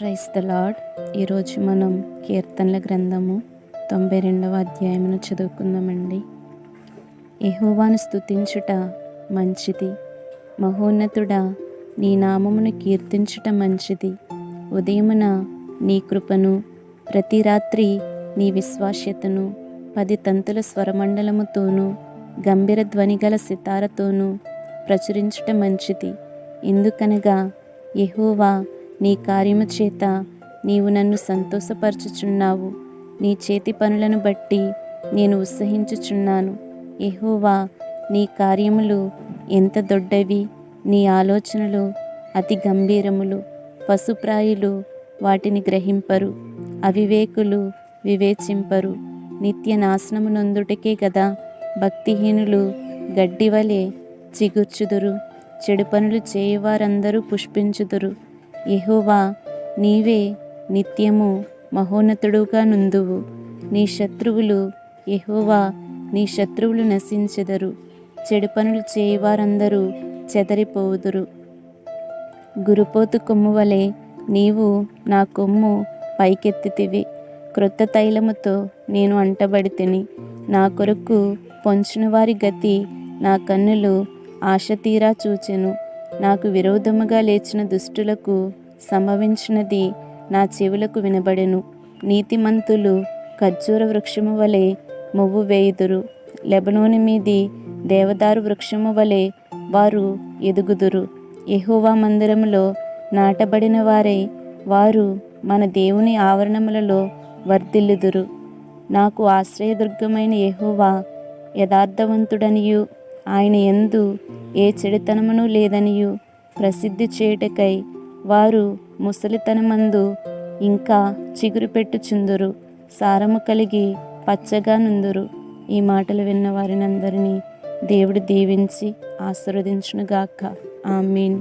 Price the lord ఈరోజు మనం కీర్తనల గ్రంథము తొంభై రెండవ అధ్యాయమును చదువుకుందామండి. యహోవాను స్తుతించుట మంచిది మహోన్నతుడా నీ నామమును కీర్తించుట మంచిది. ఉదయమున నీ కృపను ప్రతి రాత్రి నీ విశ్వాస్యతను పది తంతుల స్వరమండలముతోనూ గంభీర ధ్వని గల సితారతోనూ ప్రచురించుట మంచిది. ఎందుకనగా యహోవా నీ కార్యము చేత నీవు నన్ను సంతోషపరచుచున్నావు. నీ చేతి పనులను బట్టి నేను ఉత్సహించుచున్నాను. ఎహోవా నీ కార్యములు ఎంత దొడ్డవి నీ ఆలోచనలు అతి గంభీరములు. పశుప్రాయులు వాటిని గ్రహింపరు అవివేకులు వివేచింపరు. నిత్య నాశనము నొందుటకే కదా భక్తిహీనులు గడ్డివలే చిగుర్చుదురు చెడు పనులు చేయువారందరూ పుష్పించుదురు. యహోవా నీవే నిత్యము మహోన్నతుడుగా నుందువు. నీ శత్రువులు యహోవా నీ శత్రువులు నశించెదరు. చెడు పనులు చేయువారందరూ చెదరిపోవుదురు గురుపోతు కొమ్ము వలె నీవు నా కొమ్ము పైకెత్తితివి. క్రొత్త తైలముతో నేను అంటబడి తిని నా కొరకు పొంచిన వారి గతి నా కన్నులు ఆశ తీరా చూచెను. నాకు విరోధముగా లేచిన దుష్టులకు సంభవించినది నా చెవులకు వినబడెను. నీతిమంతులు ఖర్జూర వృక్షము వలె మువ్వు వేయుదురు. లెబనోని మీది దేవదారు వృక్షము వలె వారు ఎదుగుదురు. ఎహోవా మందిరములో నాటబడిన వారై వారు మన దేవుని ఆవరణములలో వర్ధిల్లుదురు. నాకు ఆశ్రయదుర్గమైన ఎహోవా యథార్థవంతుడనియు. ఆయన ఎందు ఏ చెడుతనమును లేదనియు ప్రసిద్ధి చేయుటకై వారు ముసలితనమందు ఇంకా చిగురు పెట్టుచుందురు. సారము కలిగి పచ్చగా నుందురు. ఈ మాటలు విన్న వారినందరినీ దేవుడు దీవించి ఆశీర్వదించునుగాక. ఆమీన్.